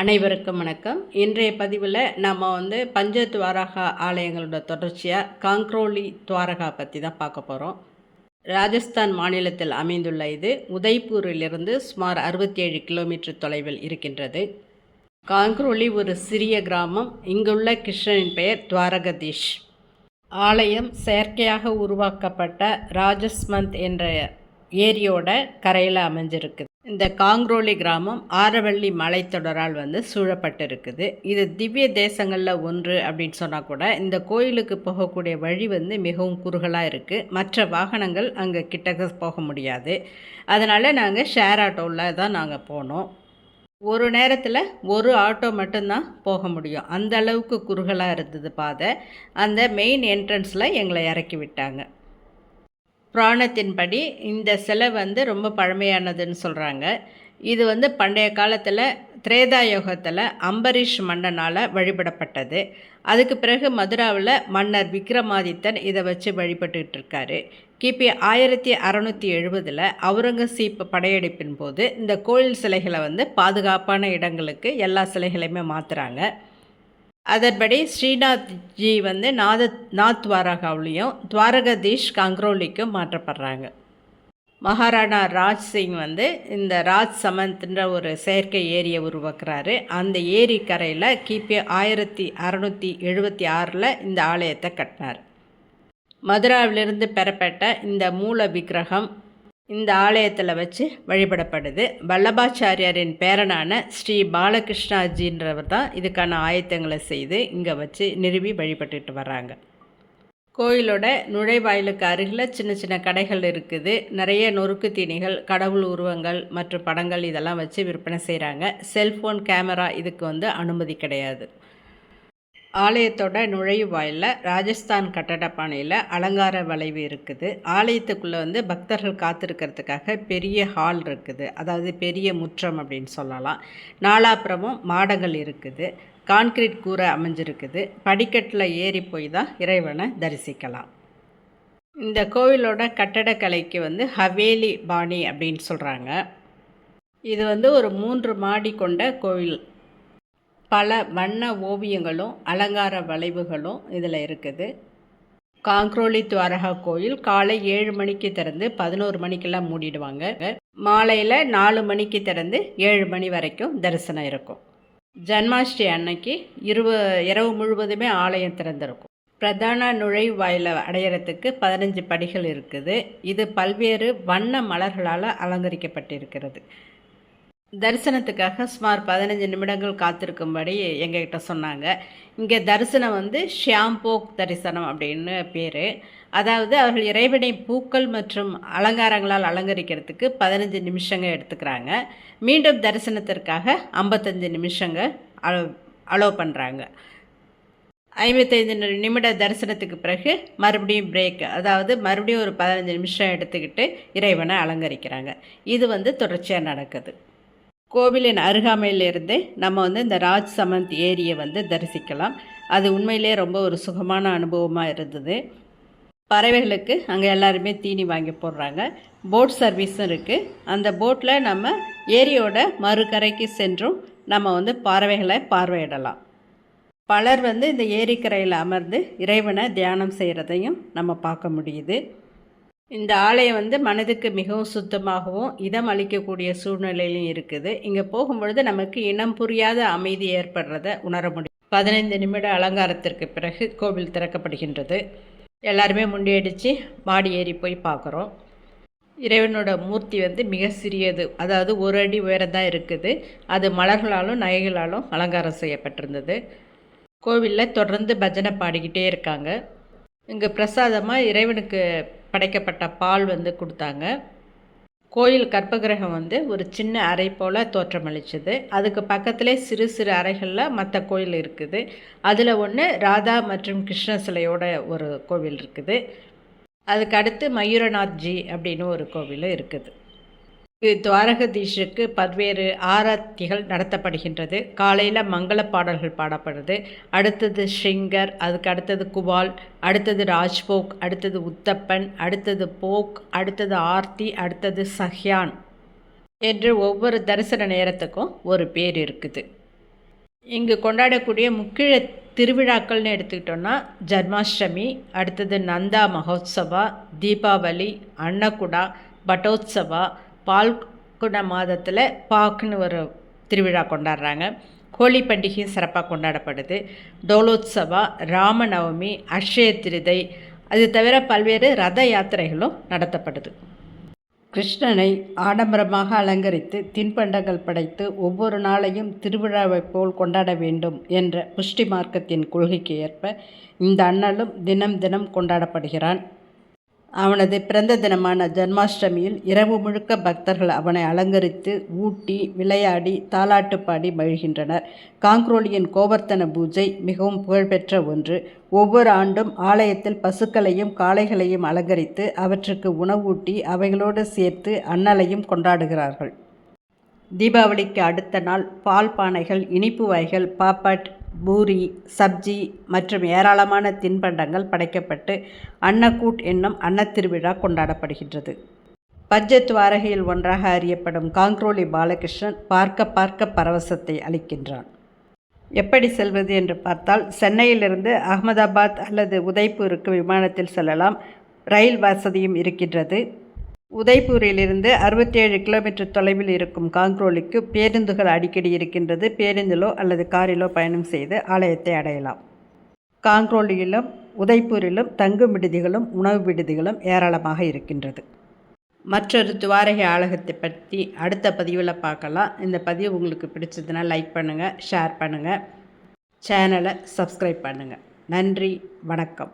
அனைவருக்கும் வணக்கம். இன்றைய பதிவில் நம்ம வந்து பஞ்ச துவாரகா ஆலயங்களோட தொடர்ச்சியாக காங்க்ரோலி துவாரகா பற்றி தான் பார்க்க போகிறோம் ராஜஸ்தான் மாநிலத்தில் அமைந்துள்ள இது உதய்பூரிலிருந்து சுமார் அறுபத்தி ஏழு கிலோமீட்டர் தொலைவில் இருக்கின்றது. காங்க்ரோலி ஒரு சிறிய கிராமம். இங்குள்ள கிருஷ்ணனின் பெயர் துவாரகதீஷ். ஆலயம் செயற்கையாக உருவாக்கப்பட்ட ராஜஸ்மந்த் என்ற ஏரியோட கரையில் அமைஞ்சிருக்கு. இந்த காங்க்ரோலி கிராமம் ஆரவள்ளி மலைத்தொடரால் வந்து சூழப்பட்டிருக்குது. இது திவ்ய தேசங்களில் ஒன்று அப்படின்னு சொன்னால் கூட இந்த கோயிலுக்கு போகக்கூடிய வழி வந்து மிகவும் குறுகலாக இருக்குது மற்ற வாகனங்கள் அங்கே கிட்டக்க போக முடியாது. அதனால் நாங்கள் ஷேர் ஆட்டோவில் தான் நாங்கள் போனோம். ஒரு நேரத்தில் ஒரு ஆட்டோ மட்டும்தான் போக முடியும். அந்த அளவுக்கு குறுகலாக இருந்தது பாதை. அந்த மெயின் என்ட்ரன்ஸில் எங்களை இறக்கி விட்டாங்க. புராணத்தின்படி இந்த சிலை வந்து ரொம்ப பழமையானதுன்னு சொல்கிறாங்க இது வந்து பண்டைய காலத்தில் திரேதா யுகத்தில் அம்பரீஷ் மன்னனால் வழிபடப்பட்டது. அதுக்கு பிறகு மதுராவில் மன்னர் விக்ரமாதித்தன் இதை வச்சு வழிபட்டுக்கிட்டு இருக்காரு. கிபி ஆயிரத்தி அறநூற்றி எழுபதில் அவுரங்கசீப் படையெடுப்பின் போது இந்த கோயில் சிலைகளை வந்து பாதுகாப்பான இடங்களுக்கு எல்லா சிலைகளையுமே மாற்றுறாங்க அதன்படி ஸ்ரீநாத்ஜி வந்து நாத நாத் துவாரகாவிலையும் துவாரகதீஷ் கங்க்ரோலிக்கும் மாற்றப்படுறாங்க. மகாராணா ராஜ் சிங் வந்து இந்த ராஜ் சமந்த்ன்ற ஒரு செயற்கை ஏரியை உருவாக்குறாரு. அந்த ஏரி கரையில் கிபி ஆயிரத்தி அறநூற்றி எழுபத்தி ஆறில் இந்த ஆலயத்தை கட்டினார். மதுராவிலிருந்து பெறப்பட்ட இந்த மூல விக்கிரகம் இந்த ஆலயத்தில் வச்சு வழிபடப்படுது. வல்லபாச்சாரியாரின் பேரனான ஸ்ரீ பாலகிருஷ்ணாஜின்றவர் தான் இதுக்கான ஆயத்தங்களை செய்து இங்கே வச்சு நிறுவி வழிபட்டுட்டு வர்றாங்க. கோயிலோட நுழைவாயிலுக்கு அருகில் சின்ன சின்ன கடைகள் இருக்குது. நிறைய நொறுக்கு தீனிகள் கடவுள் உருவங்கள் மற்றும் படங்கள் இதெல்லாம் வச்சு விற்பனை செய்கிறாங்க செல்ஃபோன் கேமரா இதுக்கு வந்து அனுமதி கிடையாது. ஆலயத்தோட நுழைவாயிலில் ராஜஸ்தான் கட்டடப்பானையில் அலங்கார வளைவு இருக்குது. ஆலயத்துக்குள்ளே வந்து பக்தர்கள் காத்திருக்கிறதுக்காக பெரிய ஹால் இருக்குது. அதாவது பெரிய முற்றம் அப்படின்னு சொல்லலாம். நாலாப்புறமும் மாடங்கள் இருக்குது. கான்கிரீட் கூரை அமைஞ்சிருக்குது. படிக்கட்டில் ஏறி போய் தான் இறைவனை தரிசிக்கலாம். இந்த கோவிலோட கட்டடக்கலைக்கு வந்து ஹவேலி பாணி அப்படின்னு சொல்கிறாங்க இது வந்து ஒரு மூன்று மாடி கொண்ட கோவில். பல வண்ண ஓவியங்களும் அலங்கார வளைவுகளும் இதில் இருக்குது. காங்க்ரோலி துவாரகா கோயில் காலை ஏழு மணிக்கு திறந்து பதினோரு மணிக்கெல்லாம் மூடிடுவாங்க. மாலையில் நாலு மணிக்கு திறந்து ஏழு மணி வரைக்கும் தரிசனம் இருக்கும். ஜன்மாஷ்டி அன்னைக்கு இருவ இரவு முழுவதுமே ஆலயம் திறந்திருக்கும். பிரதான நுழைவாயில அடையிறதுக்கு பதினஞ்சு படிகள் இருக்குது. இது பல்வேறு வண்ண மலர்களால் அலங்கரிக்கப்பட்டிருக்கிறது. தரிசனத்துக்காக சுமார் பதினஞ்சு நிமிடங்கள் காத்திருக்கும்படி எங்ககிட்ட சொன்னாங்க. இங்கே தரிசனம் வந்து ஷியாம்போக் தரிசனம் அப்படின்னு பேர். அதாவது அவர்கள் இறைவனை பூக்கள் மற்றும் அலங்காரங்களால் அலங்கரிக்கிறதுக்கு பதினஞ்சு நிமிஷங்க எடுத்துக்கிறாங்க. மீண்டும் தரிசனத்திற்காக ஐம்பத்தஞ்சு நிமிஷங்க அலோ அலோவ் பண்ணுறாங்க ஐம்பத்தைந்து நிமிட தரிசனத்துக்கு பிறகு மறுபடியும் பிரேக் அதாவது மறுபடியும் ஒரு பதினஞ்சு நிமிஷம் எடுத்துக்கிட்டு இறைவனை அலங்கரிக்கிறாங்க. இது வந்து தொடர்ச்சியாக நடக்குது. கோவிலின் அருகாமையிலிருந்து நம்ம வந்து இந்த ராஜ் சமந்த் ஏரியை வந்து தரிசிக்கலாம். அது உண்மையிலே ரொம்ப ஒரு சுகமான அனுபவமாக இருந்தது. பறவைகளுக்கு அங்கே எல்லாருமே தீனி வாங்கி போடுறாங்க. போட் சர்வீஸும் இருக்குது அந்த போட்டில் நம்ம ஏரியோட மறுக்கரைக்கு சென்றும் நம்ம வந்து பறவைகளை பார்வையிடலாம். பலர் வந்து இந்த ஏரிக்கரையில் அமர்ந்து இறைவனை தியானம் செய்கிறதையும் நம்ம பார்க்க முடியுது. இந்த ஆலயம் வந்து மனதுக்கு மிகவும் சுத்தமாகவும் இதம் அளிக்கக்கூடிய சூழ்நிலையிலும் இருக்குது. இங்கே போகும்பொழுது நமக்கு இனம் புரியாத அமைதி ஏற்படுறத உணர முடியும். பதினைந்து நிமிட அலங்காரத்திற்கு பிறகு கோவில் திறக்கப்படுகின்றது. எல்லாருமே முண்டியடித்து மாடி ஏறி போய் பார்க்குறோம். இறைவனோட மூர்த்தி வந்து மிக சிறியது. அதாவது ஒரு அடி உயரம் தான் இருக்குது. அது மலர்களாலும் நகைகளாலும் அலங்காரம் செய்யப்பட்டிருந்தது. கோவிலில் தொடர்ந்து பஜனை பாடிக்கிட்டே இருக்காங்க. இங்கே பிரசாதமாக இறைவனுக்கு படைக்கப்பட்ட பால் வந்து கொடுத்தாங்க. கோயில் கற்பகிரகம் வந்து ஒரு சின்ன அறை போல் தோற்றமளிச்சது. அதுக்கு பக்கத்திலே சிறு சிறு அறைகளில் மற்ற கோயில் இருக்குது. அதில் ஒன்று ராதா மற்றும் கிருஷ்ண சிலையோட ஒரு கோவில் இருக்குது. அதுக்கு அடுத்து மயூரநாத்ஜி அப்படின்னு ஒரு கோவிலும் இருக்குது. துவாரகதீஷுக்கு பல்வேறு ஆராத்திகள் நடத்தப்படுகின்றது. காலையில் மங்கள பாடல்கள் பாடப்படுது. அடுத்தது ஷிங்கர் அதுக்கு அடுத்தது குவால் அடுத்தது ராஜ்போக் அடுத்தது உத்தப்பன் அடுத்தது போக் அடுத்தது ஆர்த்தி அடுத்தது சஹ்யான் என்று ஒவ்வொரு தரிசன நேரத்துக்கும் ஒரு பேர் இருக்குது. இங்கு கொண்டாடக்கூடிய முக்கிய திருவிழாக்கள்னு எடுத்துக்கிட்டோன்னா ஜன்மாஷ்டமி அடுத்தது நந்தா மகோத்சவா தீபாவளி அன்னகுடா பட்டோத்சவா பால்குண மாதத்தில் பாக்குன்னு ஒரு திருவிழா கொண்டாடுறாங்க. ஹோலி பண்டிகையும் சிறப்பாக கொண்டாடப்படுது. தோலோத்சவா ராமநவமி அக்ஷய திருதை அது தவிர பல்வேறு ரத யாத்திரைகளும் நடத்தப்படுது. கிருஷ்ணனை ஆடம்பரமாக அலங்கரித்து தின்பண்டங்கள் படைத்து ஒவ்வொரு நாளையும் திருவிழாவைப் போல் கொண்டாட வேண்டும் என்ற புஷ்டி மார்க்கத்தின் கொள்கைக்கு ஏற்ப இந்த அண்ணலும் தினம் தினம் கொண்டாடப்படுகிறான். அவனது பிறந்த தினமான ஜன்மாஷ்டமியில் இரவு முழுக்க பக்தர்கள் அவனை அலங்கரித்து ஊட்டி விளையாடி தாலாட்டு பாடி மகிழ்கின்றனர். காங்க்ரோலியின் கோவர்த்தன பூஜை மிகவும் புகழ்பெற்ற ஒன்று. ஒவ்வொரு ஆண்டும் ஆலயத்தில் பசுக்களையும் காளைகளையும் அலங்கரித்து அவற்றுக்கு உணவூட்டி அவைகளோடு சேர்த்து அன்னலையும் கொண்டாடுகிறார்கள். தீபாவளிக்கு அடுத்த நாள் பால் பானைகள் இனிப்பு வகைகள் பாப்பாட் பூரி சப்ஜி மற்றும் ஏராளமான தின்பண்டங்கள் படைக்கப்பட்டு அன்னக்கூட் என்னும் அன்னத்திருவிழா கொண்டாடப்படுகின்றது. பஞ்சத்வாரகையில் ஒன்றாக அறியப்படும் காங்க்ரோலி பாலகிருஷ்ணன் பார்க்க பார்க்க பரவசத்தை அளிக்கின்றான். எப்படி செல்வது என்று பார்த்தால் சென்னையிலிருந்து அகமதாபாத் அல்லது உதய்பூருக்கு விமானத்தில் செல்லலாம். ரயில் வசதியும் இருக்கின்றது. உதய்பூரிலிருந்து அறுபத்தேழு கிலோமீட்டர் தொலைவில் இருக்கும் காங்க்ரோலிக்கு பேருந்துகள் அடிக்கடி இருக்கின்றது. பேருந்திலோ அல்லது காரிலோ பயணம் செய்து ஆலயத்தை அடையலாம். காங்க்ரோலியிலும் உதய்பூரிலும் தங்கும் விடுதிகளும் உணவு விடுதிகளும் ஏராளமாக இருக்கின்றது. மற்றொரு துவாரகை ஆலயத்தை பற்றி அடுத்த பதிவில் பார்க்கலாம். இந்த பதிவு உங்களுக்கு பிடிச்சதுன்னா லைக் பண்ணுங்கள் ஷேர் பண்ணுங்கள் சேனலை சப்ஸ்கிரைப் பண்ணுங்கள் நன்றி வணக்கம்.